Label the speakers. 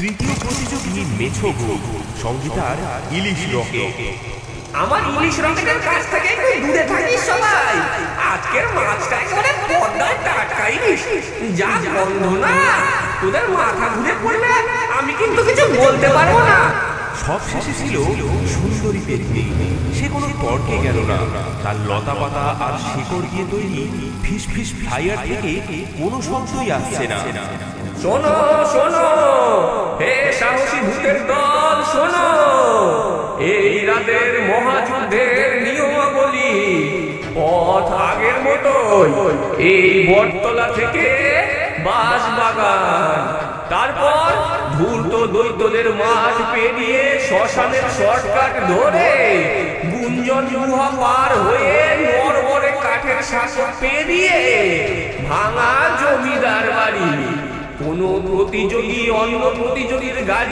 Speaker 1: তৃতীয় প্রতিযোগী মেছো সঙ্গীতার ইলিশ রকেট
Speaker 2: আমার ইলিশ রকেটের কাছ থেকে একটু দূরে থাকিস সবাই। আজকের মাছটা একেবারে পদ্মায় টাটকা ইলিশ। যা গন্ধ না তোদের মাথা ঘুরে পড়লে আমি কিন্তু কিছু বলতে পারব না।
Speaker 1: সব শেষে ছিল সুন্দরী পেত্নি সে কোনো তর্কে গেল না। তার লতা পাতা আর শিকড় দিয়ে তৈরি ফিস ফিস ফায়ার থেকে কোনো শব্দই আসছে না।
Speaker 2: শোনো শোনো ভূতের দল, শোনো। এই রাতের মহাযুদ্ধের নিয়মাবলী পথ আগের মতোই। এই বটতলা থেকে বাস বাগান। তারপর ধূর্ত দৈত্যদের মাঠ পেরিয়ে শ্মশানের শর্টকাট ধরে গুঞ্জন গুহা পার হয়ে নরবরে কাঠের শাসক পেরিয়ে ভাঙা জমিদার বাড়ি। কোনো প্রতিযোগী, অন্য প্রতিযোগীর গাড়ি